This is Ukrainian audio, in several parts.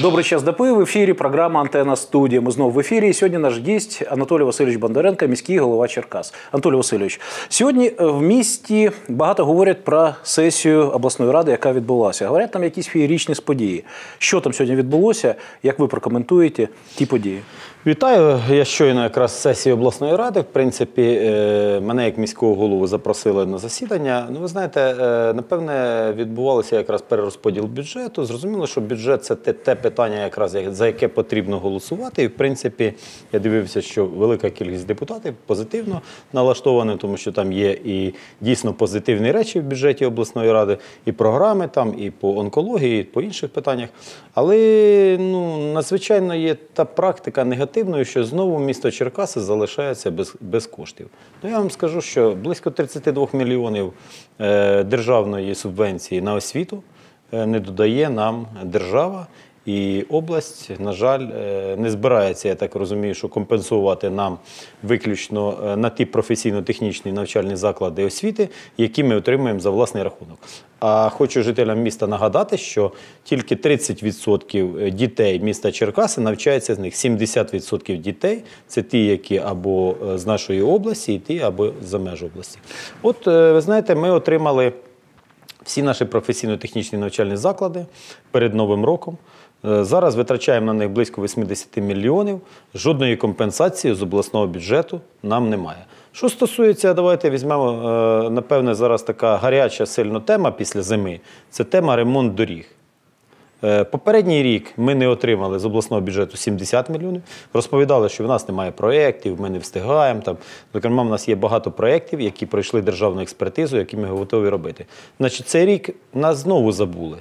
Добрий час допи в ефірі. Програма Антенна студія. Ми знову в ефірі. И Сьогодні наш гість Анатолій Васильович Бондаренко, міський голова Черкас. Анатолій Васильович, сьогодні в місті багато говорять про сесію обласної ради, яка відбулася. Говорять, там якісь феєрічні події. Що там сьогодні відбулося? Як ви прокоментуєте ті події? Вітаю. Я щойно якраз з сесії обласної ради. В принципі, е, мене як міського голову запросили на засідання. Ну, ви знаєте, е, напевне, відбувалося якраз перерозподіл бюджету. Зрозуміло, що бюджет це те, те питання, якраз за яке потрібно голосувати. І в принципі, я дивився, що велика кількість депутатів позитивно налаштовані, тому що там є і дійсно позитивні речі в бюджеті обласної ради, і програми там, і по онкології, і по інших питаннях. Але ну, надзвичайно є та практика негативною, що знову місто Черкаси залишається без без коштів. Ну, Я вам скажу, що близько 32 мільйонів е, державної субвенції на освіту е, не додає нам держава. І область, на жаль, е, не збирається, я так розумію, що компенсувати нам виключно е, на ті професійно-технічні навчальні заклади освіти, які ми отримуємо за власний рахунок. А хочу жителям міста нагадати, що тільки 30% дітей міста Черкаси навчаються з них. 70% дітей це ті, які або е, з нашої області, і ті, або за меж області. От ви знаєте, ми отримали всі наші професійно-технічні навчальні заклади перед новим роком. Е, зараз витрачаємо на них близько 80 мільйонів. Жодної компенсації з обласного бюджету нам немає. Що стосується, давайте візьмемо, е, напевне, зараз така гаряча сильна тема після зими це тема ремонт доріг. Е, попередній рік ми не отримали з обласного бюджету 70 мільйонів. Розповідали, що в нас немає проєктів, ми не встигаємо. Там, Зокрема, в нас є багато проєктів, які пройшли державну експертизу, які ми готові робити. Значить, цей рік нас знову забули.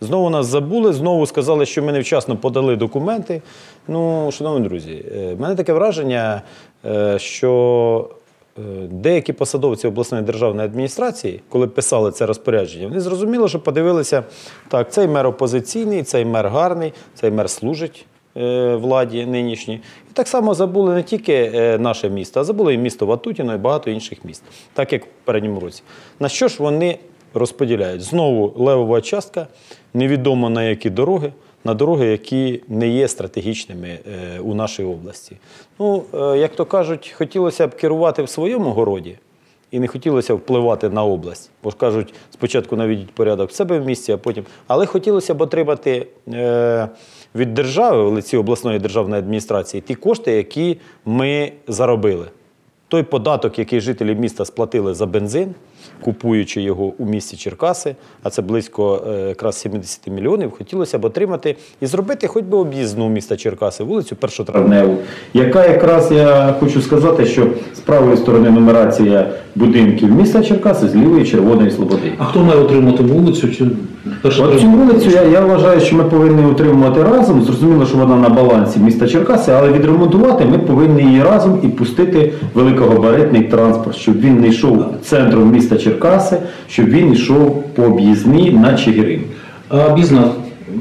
Знову нас забули, знову сказали, що ми невчасно подали документи. Ну, шановні друзі, е, в мене таке враження, е, що е, деякі посадовці обласної державної адміністрації, коли писали це розпорядження, вони зрозуміли, що подивилися, так, цей мер опозиційний, цей мер гарний, цей мер служить владі нинішній. І так само забули не тільки наше місто, а забули і місто Ватутіно, і багато інших міст, так як в передньому році. На що ж вони розподіляють. Знову левова частка, невідомо на які дороги, на дороги, які не є стратегічними е, у нашій області. Ну, е, як то кажуть, хотілося б керувати в своєму городі. І не хотілося впливати на область, бо ж кажуть, спочатку наведіть порядок в себе в місті, а потім. Але хотілося б отримати е, від держави, в лиці обласної державної адміністрації, ті кошти, які ми заробили. Той податок, який жителі міста сплатили за бензин купуючи його у місті Черкаси, а це близько е, якраз 70 мільйонів, хотілося б отримати і зробити хоч би об'їзну міста Черкаси, вулицю Першотравневу, яка якраз я хочу сказати, що з правої сторони нумерація будинків міста Черкаси, з лівої червоної слободи. А хто має отримати вулицю? Чи От цю вулицю я, я вважаю, що ми повинні утримувати разом. Зрозуміло, що вона на балансі міста Черкаси, але відремонтувати ми повинні її разом і пустити великогабаритний транспорт, щоб він не йшов центром міста Черкаси, щоб він йшов по об'їзній на Чигирин. А бізнес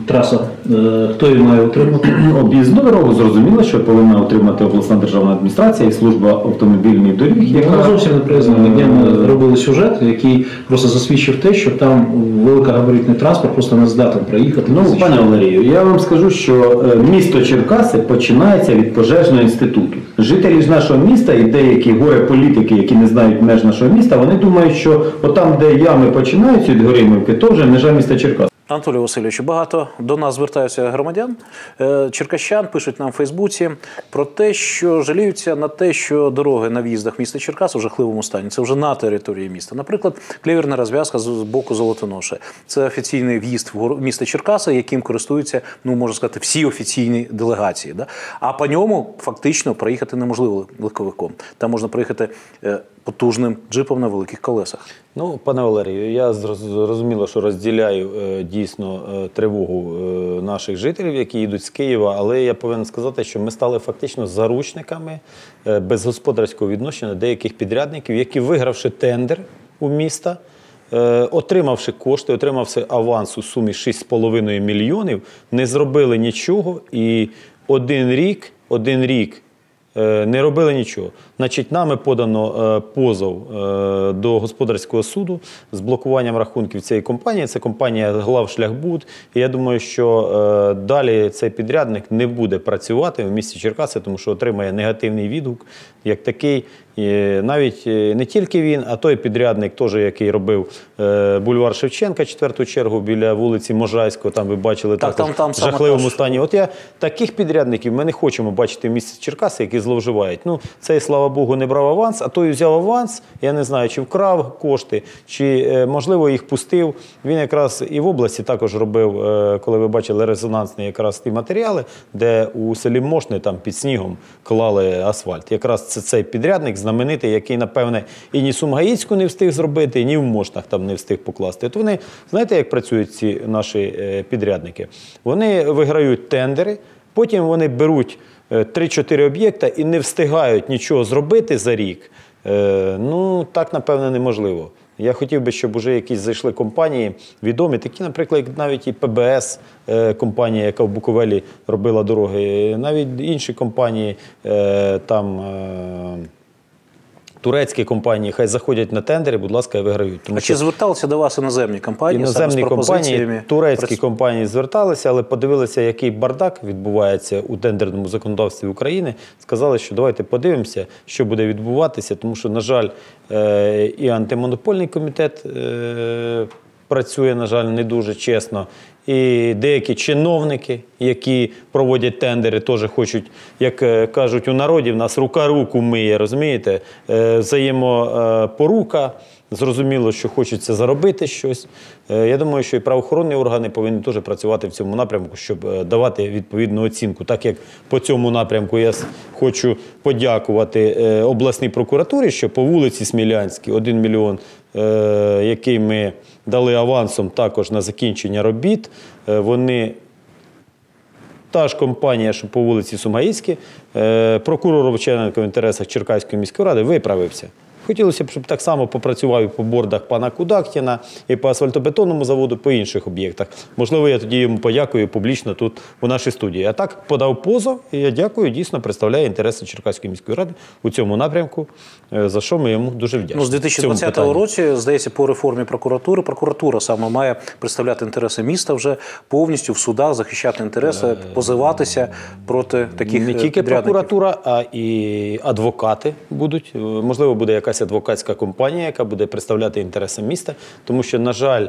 траса, е, хто її має отримати? Об'їзну дорогу зрозуміло, що повинна отримати обласна державна адміністрація і служба автомобільних доріг. Яка зовсім не признана. Ми робили сюжет, який просто засвідчив те, що там великогабаритний транспорт просто не здатен проїхати. Ну, пане Валерію, я вам скажу, що е, місто Черкаси починається від пожежного інституту. Жителі ж нашого міста і деякі горе політики, які не знають меж нашого міста, вони думають, що отам, де ями починаються від Горимівки, то вже межа міста Черкас. Анатолій Васильович, багато до нас звертаються громадян. Е, черкащан пишуть нам в Фейсбуці про те, що жаліються на те, що дороги на в'їздах міста Черкас у жахливому стані. Це вже на території міста. Наприклад, клеверна розв'язка з боку Золотоноша. Це офіційний в'їзд в місто Черкаса, яким користуються, ну можна сказати, всі офіційні делегації. Да? А по ньому фактично проїхати неможливо легковиком. Там можна проїхати е, потужним джипом на великих колесах. Ну, пане Валерію, я зрозуміло, що розділяю е, дійсно е, тривогу е, наших жителів, які їдуть з Києва, але я повинен сказати, що ми стали фактично заручниками без господарського відношення деяких підрядників, які вигравши тендер у міста. Отримавши кошти, отримавши аванс у сумі 6,5 мільйонів, не зробили нічого. І один рік, один рік не робили нічого. Значить, нами подано е, позов е, до господарського суду з блокуванням рахунків цієї компанії. Це компанія Главшляхбуд. І я думаю, що е, далі цей підрядник не буде працювати в місті Черкаси, тому що отримає негативний відгук як такий. І навіть е, не тільки він, а той підрядник, теж, який робив е, бульвар Шевченка, четверту чергу біля вулиці Можайського. Там ви бачили Так, також там- там в жахливому стані. От я таких підрядників ми не хочемо бачити в місті Черкаси, які зловживають. Ну, цей, слава Богу, не брав аванс, а той взяв аванс. Я не знаю, чи вкрав кошти, чи е, можливо їх пустив. Він якраз і в області також робив, коли ви бачили резонансні якраз ті матеріали, де у селі Мошни там під снігом клали асфальт. Якраз це цей підрядник знаменитий, який, напевне, і ні Сумгаїцьку не встиг зробити, ні в Мошнах там не встиг покласти. От вони, знаєте, як працюють ці наші е, підрядники? Вони виграють тендери, потім вони беруть е, 3-4 об'єкта і не встигають нічого зробити за рік. Е, Ну, так, напевне, неможливо. Я хотів би, щоб вже якісь зайшли компанії відомі, такі, наприклад, навіть і ПБС, е, компанія, яка в Буковелі робила дороги, навіть інші компанії е, там. Турецькі компанії хай заходять на тендери, будь ласка, і виграють. Тому А чи зверталися до вас іноземні компанії Іноземні саме з компанії, турецькі Прис... компанії зверталися, але подивилися, який бардак відбувається у тендерному законодавстві України. Сказали, що давайте подивимося, що буде відбуватися, тому що, на жаль, е, і антимонопольний комітет е, працює, на жаль, не дуже чесно. І деякі чиновники, які проводять тендери, теж хочуть, як е, кажуть у народі, в нас рука руку миє, розумієте? Е, Взаємопорука. Зрозуміло, що хочеться заробити щось. Е, Я думаю, що і правоохоронні органи повинні теж працювати в цьому напрямку, щоб е, давати відповідну оцінку. Так як по цьому напрямку я хочу подякувати е, обласній прокуратурі, що по вулиці Смілянській 1 мільйон, який ми дали авансом також на закінчення робіт, вони та ж компанія, що по вулиці Сумгаїцькій, е, прокурор Овчаренко в інтересах Черкаської міської ради виправився. Хотілося б, щоб так само попрацював і по бордах пана Кудактіна, і по асфальтобетонному заводу, по інших об'єктах. Можливо, я тоді йому подякую публічно тут у нашій студії. А так подав позов, і я дякую, дійсно представляє інтереси Черкаської міської ради у цьому напрямку, е, за що ми йому дуже вдячні. Ну, з 2020 році, здається, по реформі прокуратури, прокуратура саме має представляти інтереси міста вже повністю в судах, захищати інтереси, позиватися проти таких Не е, тільки прокуратура, а і адвокати будуть. Е, Можливо, буде якась адвокатська компанія, яка буде представляти інтереси міста, тому що, на жаль,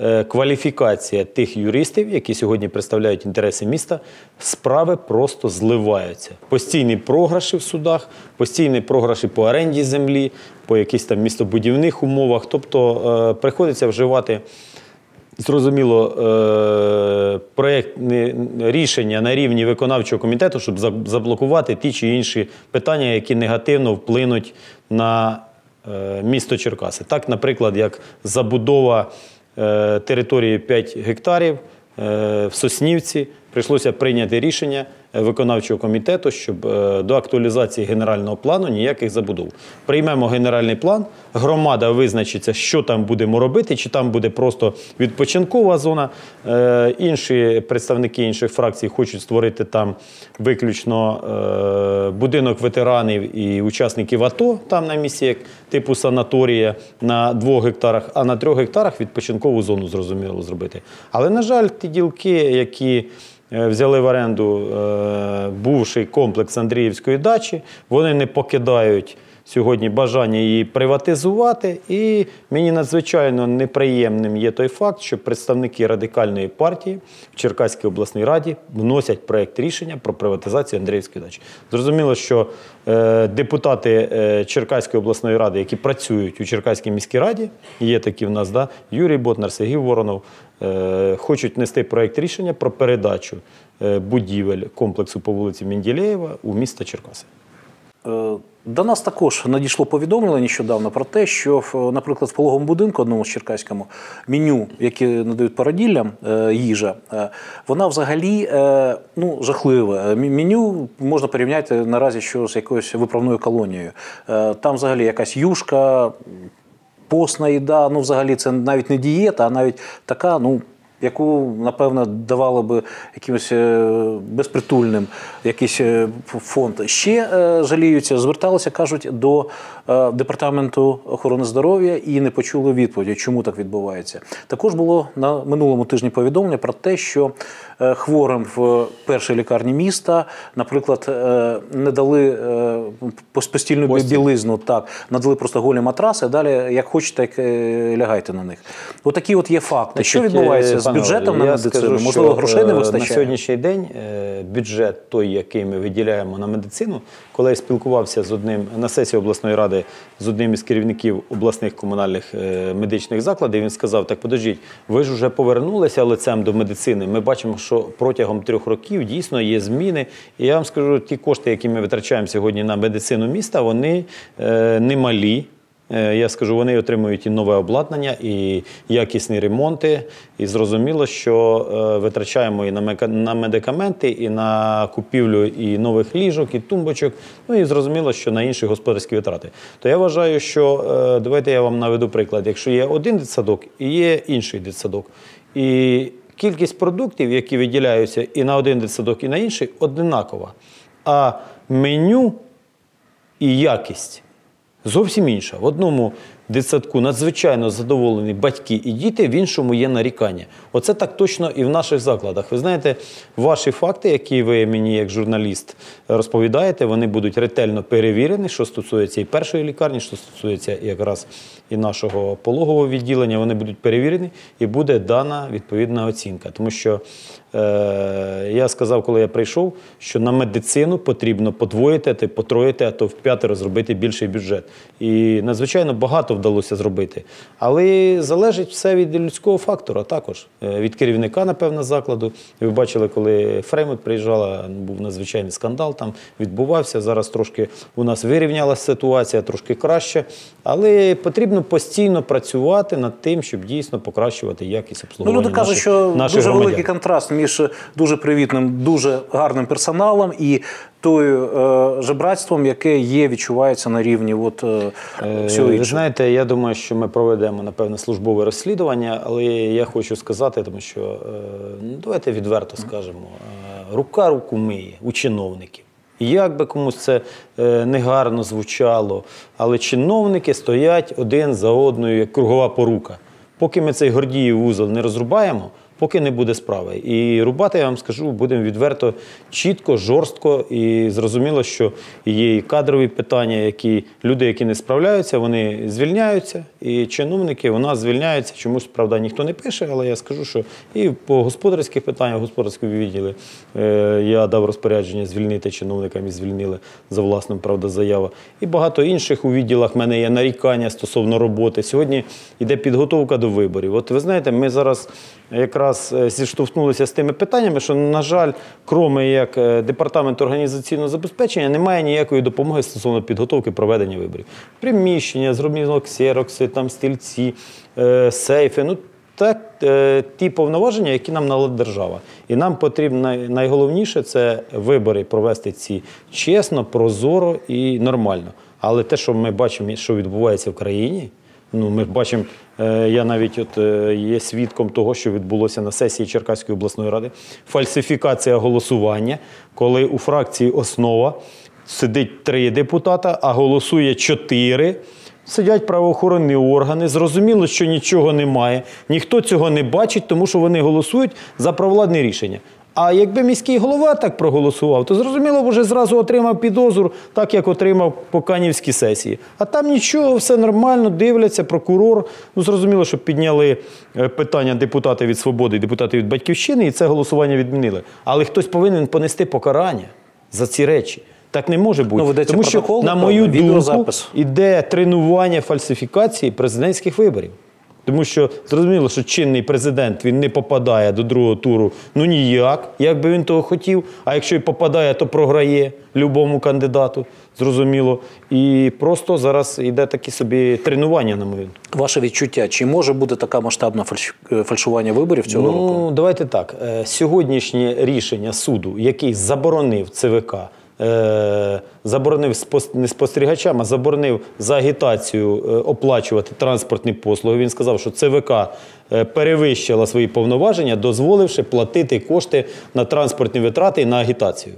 е, кваліфікація тих юристів, які сьогодні представляють інтереси міста, справи просто зливаються. Постійні програші в судах, постійні програші по оренді землі, по якихось там містобудівних умовах. Тобто е, приходиться вживати Зрозуміло, е, проєктне рішення на рівні виконавчого комітету, щоб заблокувати ті чи інші питання, які негативно вплинуть на місто Черкаси. Так, наприклад, як забудова е, території 5 гектарів е, в Соснівці, прийшлося прийняти рішення е, виконавчого комітету, щоб е, до актуалізації генерального плану ніяких забудов. Приймемо генеральний план, громада визначиться, що там будемо робити, чи там буде просто відпочинкова зона. Е, Інші представники інших фракцій хочуть створити там виключно е, будинок ветеранів і учасників АТО, там на місці, як типу санаторія на двох гектарах, а на трьох гектарах відпочинкову зону зрозуміло зробити. Але, на жаль, ті ділки, які взяли в оренду е, бувший комплекс Андріївської дачі, вони не покидають сьогодні бажання її приватизувати. І мені надзвичайно неприємним є той факт, що представники радикальної партії в Черкаській обласній раді вносять проєкт рішення про приватизацію Андріївської дачі. Зрозуміло, що е, депутати е, Черкаської обласної ради, які працюють у Черкаській міській раді, є такі в нас, да, Юрій Ботнар, Сергій Воронов, е, хочуть нести проєкт рішення про передачу е, будівель комплексу по вулиці Менділеєва у місто Черкаси. До нас також надійшло повідомлення нещодавно про те, що, наприклад, в пологовому будинку, одному з Черкаському, меню, яке надають породіллям, е, їжа, е, вона взагалі е, ну, жахливе. Меню можна порівняти наразі що з якоюсь виправною колонією. Там взагалі якась юшка, постна їда, ну взагалі це навіть не дієта, а навіть така, ну. Яку напевно давало би якимось е, безпритульним якийсь е, фонд. Ще е, жаліються, зверталися, кажуть, до департаменту охорони здоров'я і не почули відповіді, чому так відбувається. Також було на минулому тижні повідомлення про те, що хворим в першій лікарні міста, наприклад, е, не дали е, постільну білизну, так надали просто голі матраси. а Далі, як хочете, е, лягайте на них. Отакі от є факти. Що відбувається з бюджетом на медицину? скажу, Можливо, грошей не е, вистачає. На сьогоднішній день е, бюджет той, який ми виділяємо на медицину, коли я спілкувався з одним на сесії обласної ради з одним із керівників обласних комунальних е, медичних закладів, він сказав: так подождіть, ви ж вже повернулися лицем до медицини. Ми бачимо, що протягом трьох років дійсно є зміни. І я вам скажу, ті кошти, які ми витрачаємо сьогодні на медицину міста, вони е, немалі. Е, Я скажу, вони отримують і нове обладнання, і якісні ремонти. І зрозуміло, що е, витрачаємо і на медикаменти, і на купівлю і нових ліжок, і тумбочок. Ну і зрозуміло, що на інші господарські витрати. То я вважаю, що е, давайте я вам наведу приклад. Якщо є один дитсадок і є інший дитсадок, і кількість продуктів, які виділяються і на один дитсадок, і на інший, одинакова. А меню і якість зовсім інша. В одному дитсадку надзвичайно задоволені батьки і діти, в іншому є нарікання. Оце так точно і в наших закладах. Ви знаєте, ваші факти, які ви мені як журналіст розповідаєте, вони будуть ретельно перевірені, що стосується і першої лікарні, що стосується якраз і нашого пологового відділення, вони будуть перевірені і буде дана відповідна оцінка. Тому що я сказав, коли я прийшов, що на медицину потрібно подвоїти, й потроїти, а то в п'ятеро зробити більший бюджет. І надзвичайно багато вдалося зробити. Але залежить все від людського фактора також, Е, від керівника, напевно, закладу. Ви бачили, коли Фреймут приїжджала, був надзвичайний скандал, там відбувався. Зараз трошки у нас вирівнялася ситуація, трошки краще. Але потрібно постійно працювати над тим, щоб дійсно покращувати якість обслуговування. Ну, люди кажуть, що наших дуже громадян. великий контраст між дуже привітним, дуже гарним персоналом і тою е, жебратством, яке є, відчувається на рівні от, е, всього Ви знаєте, я думаю, що ми проведемо напевне службове розслідування, але я хочу сказати, тому що е, ну, давайте відверто скажемо: е, рука руку миє у чиновників. Як би комусь це е, негарно звучало, але чиновники стоять один за одною, як кругова порука. Поки ми цей Гордіїв вузол не розрубаємо, поки не буде справи. І рубати, я вам скажу, будемо відверто чітко, жорстко і зрозуміло, що є і кадрові питання, які люди, які не справляються, вони звільняються. І чиновники у нас звільняються. Чомусь, правда, ніхто не пише, але я скажу, що і по господарських питаннях, господарському відділі е, я дав розпорядження звільнити чиновникам і звільнили за власним, правда, заява. І багато інших у відділах в мене є нарікання стосовно роботи. Сьогодні йде підготовка до виборів. От ви знаєте, ми зараз якраз е, зіштовхнулися з тими питаннями, що, на жаль, кроме як е, департаменту організаційного забезпечення, немає ніякої допомоги стосовно підготовки проведення виборів. Приміщення, зроблено ксерокси, там стільці, е, сейфи. Ну, так, ті повноваження, які нам надала держава. І нам потрібно найголовніше це вибори провести ці чесно, прозоро і нормально. Але те, що ми бачимо, що відбувається в країні, ну ми бачимо, е, я навіть от е, є свідком того, що відбулося на сесії Черкаської обласної ради. Фальсифікація голосування, коли у фракції основа сидить три депутата, а голосує чотири. Сидять правоохоронні органи, зрозуміло, що нічого немає, ніхто цього не бачить, тому що вони голосують за провладне рішення. А якби міський голова так проголосував, то зрозуміло б вже зразу отримав підозру, так як отримав по канівській сесії. А там нічого, все нормально, дивляться, прокурор. Ну, зрозуміло, що підняли е, питання депутати від свободи і депутати від батьківщини, і це голосування відмінили. Але хтось повинен понести покарання за ці речі. Так не може бути. Ну, Тому що, на мою думку, іде тренування фальсифікації президентських виборів. Тому що зрозуміло, що чинний президент він не попадає до другого туру ну ніяк, як би він того хотів. А якщо й попадає, то програє любому кандидату. Зрозуміло. І просто зараз йде такі собі тренування, на мою. Ваше відчуття, чи може бути така масштабна фальш- е, фальшування виборів цього року? Ну, давайте так. Е, Сьогоднішнє рішення суду, який заборонив ЦВК заборонив спос- не спостерігачам, а заборонив за агітацію е, оплачувати транспортні послуги. Він сказав, що ЦВК е, перевищила свої повноваження, дозволивши платити кошти на транспортні витрати і на агітацію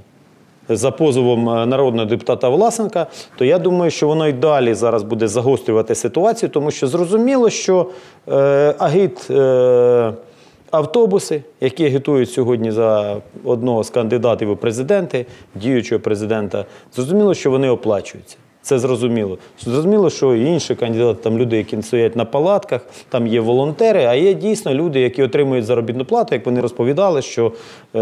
за позовом е, народного депутата Власенка, то я думаю, що воно й далі зараз буде загострювати ситуацію, тому що зрозуміло, що е, агіт. Е, Автобуси, які агітують сьогодні за одного з кандидатів у президенти, діючого президента, зрозуміло, що вони оплачуються. Це зрозуміло. Зрозуміло, що інші кандидати, там люди, які стоять на палатках, там є волонтери, а є дійсно люди, які отримують заробітну плату, як вони розповідали, що е,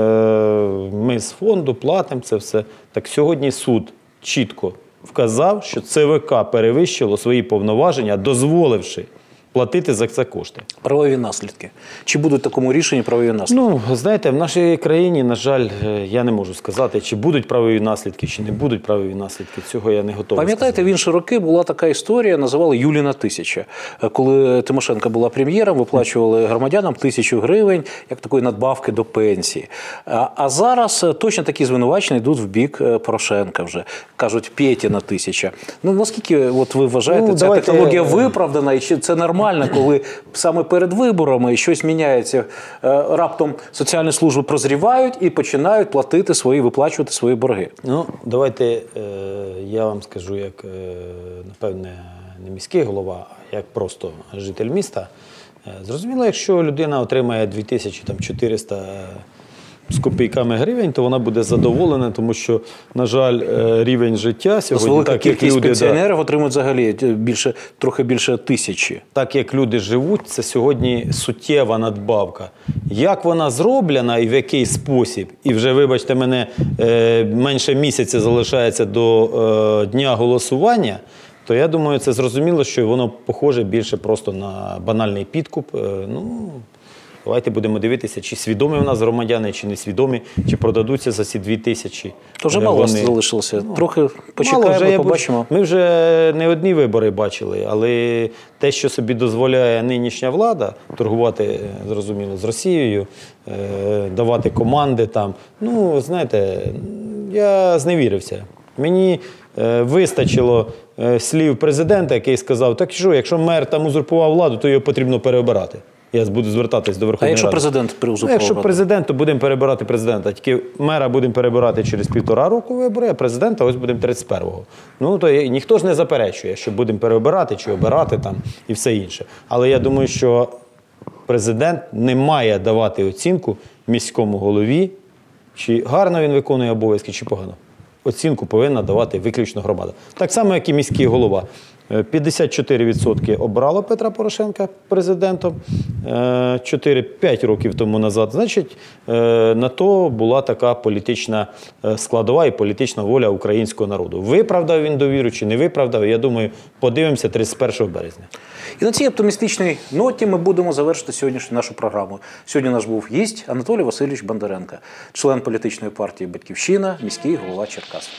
ми з фонду платимо це все. Так сьогодні суд чітко вказав, що ЦВК перевищило свої повноваження, дозволивши платити за це кошти. Правові наслідки. Чи будуть в такому рішенні правові наслідки? Ну, знаєте, в нашій країні, на жаль, е, я не можу сказати, чи будуть правові наслідки, чи не будуть правові наслідки. Цього я не готовий. Пам'ятаєте, в інші роки була така історія, називали Юліна тисяча. Е, Коли Тимошенко була прем'єром, виплачували громадянам тисячу гривень як такої надбавки до пенсії. А, зараз е, точно такі звинувачення йдуть в бік Порошенка вже. Кажуть, Пєтіна тисяча. Ну наскільки от ви вважаєте, Ну, ця давайте- технологія виправдана, і чи це нормально, коли саме перед виборами щось міняється, е, раптом соціальні служби прозрівають і починають платити свої, виплачувати свої борги. Ну, давайте е, я вам скажу, як, е, напевне, не міський голова, а як просто житель міста. Зрозуміло, якщо людина отримає 2400 з копійками гривень, то вона буде задоволена, тому що, на жаль, е, рівень життя сьогодні, велика так як кількість люди. да, пенсіонерів отримують взагалі е, більше, трохи більше тисячі. так як люди живуть, це сьогодні суттєва надбавка. Як вона зроблена і в який спосіб, і вже, вибачте мене, е, менше місяця залишається до дня голосування, то я думаю, це зрозуміло, що воно похоже більше просто на банальний підкуп. Ну, давайте будемо дивитися, чи свідомі в нас громадяни, чи не свідомі, чи продадуться за ці дві тисячі. То вже мало вони. залишилося. Трохи Мало, почекаємо, вже побачимо. Ми вже не одні вибори бачили, але те, що собі дозволяє нинішня влада торгувати, е, зрозуміло, з Росією, е, давати команди там. Ну, знаєте, я зневірився. Мені е, вистачило слів президента, який сказав: так що, якщо мер там узурпував владу, то його потрібно переобирати. Я буду звертатись до А Верховної якщо Ради. президент Ну, якщо президент, то будемо перебирати президента. Тільки мера будемо перебирати через півтора року вибори, а президента ось будемо 31-го. Ну то ніхто ж не заперечує, що будемо переобирати чи обирати там і все інше. Але я думаю, що президент не має давати оцінку міському голові, чи гарно він виконує обов'язки, чи погано. Оцінку повинна давати виключно громада. Так само, як і міський голова. Е, 54% обрало Петра Порошенка президентом 4-5 років тому назад. Значить, е, на то була така політична е, складова і політична воля українського народу. Виправдав він довіру чи не виправдав, я думаю, подивимося 31 березня. І на цій оптимістичній ноті ми будемо завершити сьогоднішню нашу програму. Сьогодні наш був гість Анатолій Васильович Бондаренко, член політичної партії Батьківщина, міський голова Черкас.